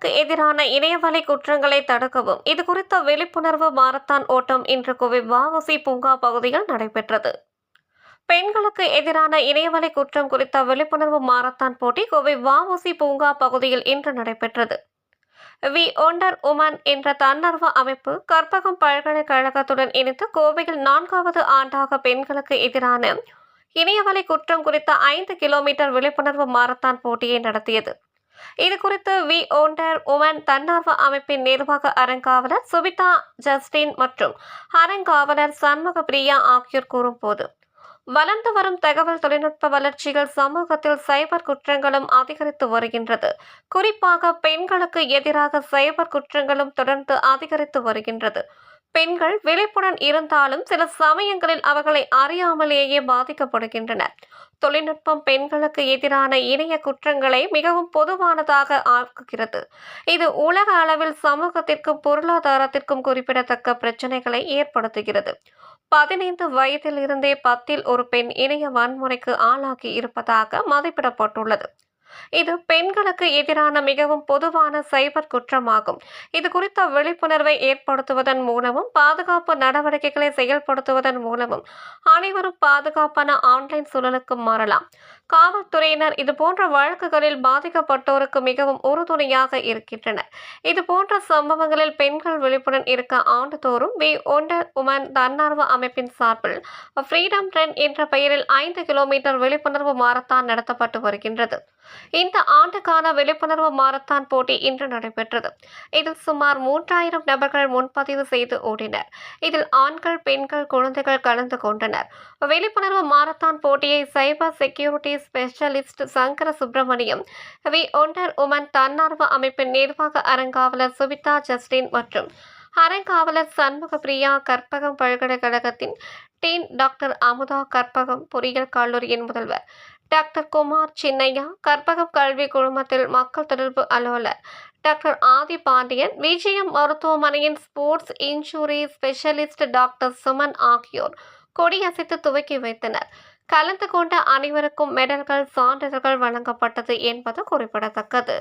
பெண்களுக்கு எதிரான இணையவலை குற்றங்களை தடுக்கவும் இது குறித்த விழிப்புணர்வு மாரத்தான் ஓட்டம் இன்று கோவை வாவசி பூங்கா பகுதியில் நடைபெற்றது. பெண்களுக்கு எதிரான இணையவலை குற்றம் குறித்த விழிப்புணர்வு மாரத்தான் போட்டி கோவை வஉசி பூங்கா பகுதியில் இன்று நடைபெற்றது. வி. ஒண்டர் உமன் என்ற தன்னார்வ அமைப்பு கற்பகம் பல்கலைக்கழகத்துடன் இணைந்து கோவையில் நான்காவது ஆண்டாக பெண்களுக்கு எதிரான இணையவலை குற்றம் குறித்த ஐந்து கிலோமீட்டர் விழிப்புணர்வு மாரத்தான் போட்டியை நடத்தியது. இது குறித்து வி. ஓண்டர் உமன் தன்னார்வ அமைப்பின் நிர்வாக அறங்காவலர் சுபிதா ஜஸ்டின் மற்றும் அறங்காவலர் சண்முக பிரியா ஆகியோர் கூறும்போது வளர்ந்து வரும் தகவல் தொழில்நுட்ப வளர்ச்சிகள் சமூகத்தில் சைபர் குற்றங்களும் அதிகரித்து வருகின்றது. குறிப்பாக பெண்களுக்கு எதிராக சைபர் குற்றங்களும் தொடர்ந்து அதிகரித்து வருகின்றது. பெண்கள் விழிப்புடன் இருந்தாலும் சில சமயங்களில் அவர்களை அறியாமலேயே பாதிக்கப்படுகின்றனர். தொழில்நுட்பம் பெண்களுக்கு எதிரான இணைய குற்றங்களை மிகவும் பொதுவானதாக ஆக்குகிறது. இது உலக அளவில் சமூகத்திற்கும் பொருளாதாரத்திற்கும் குறிப்பிடத்தக்க பிரச்சனைகளை ஏற்படுத்துகிறது. பதினைந்து வயதிலிருந்தே பத்தில் ஒரு பெண் இணைய வன்முறைக்கு ஆளாகி இருப்பதாக மதிப்பிடப்பட்டுள்ளது. இது பெண்களுக்கு எதிரான மிகவும் பொதுவான சைபர் குற்றமாகும். இது குறித்த விழிப்புணர்வை ஏற்படுத்துவதன் மூலமும் பாதுகாப்பு நடவடிக்கைகளை செயல்படுத்துவதன் மூலமும் அனைவரும் பாதுகாப்பான ஆன்லைன் சூழலுக்கு மாறலாம். காவல்துறையினர் இது போன்ற வழக்குகளில் பாதிக்கப்பட்டோருக்கு மிகவும் உறுதுணையாக இருக்கின்றனர். இது போன்ற சம்பவங்களில் பெண்கள் விழிப்புடன் இருக்க ஆண்டுதோறும் வி ஒண்டர் உமன் தன்னார்வ அமைப்பின் சார்பில் ஃப்ரீடம் ரன் என்ற பெயரில் ஐந்து கிலோமீட்டர் விழிப்புணர்வு மாரத்தான் நடத்தப்பட்டு வருகின்றது. இந்த ஆண்டுக்கான விழிப்புணர்வு மாரத்தான் போட்டி இன்று நடைபெற்றது. இதில் சுமார் மூன்றாயிரம் நபர்கள் முன்பதிவு செய்து ஓடினர். இதில் ஆண்கள் பெண்கள் குழந்தைகள் கலந்து கொண்டனர். விழிப்புணர்வு மாரத்தான் போட்டியை cyber security specialist Sankara Subramaniam V. Wonder women தன்னார்வ அமைப்பின் நிர்வாக அறங்காவலர் சுபிதா ஜஸ்டின் மற்றும் அறங்காவலர் சண்முக பிரியா கற்பகம் பல்கலைக்கழகத்தின் டீன் டாக்டர் அமுதா கற்பகம் பொறியியல் கல்லூரியின் முதல்வர் டாக்டர் குமார் சின்னையா கற்பகம் கல்வி குழுமத்தில் மக்கள் தொடர்பு அலுவலர். டாக்டர் ஆதி பாண்டியன் விஜயம் மருத்துவமனையின் sports injury specialist doctor Suman ஆகியோர் கொடியசைத்து துவக்கி வைத்தனர். கலந்து கொண்ட அனைவருக்கும் மெடல்கள் சான்றிதழ்கள் வழங்கப்பட்டது என்பது குறிப்பிடத்தக்கது.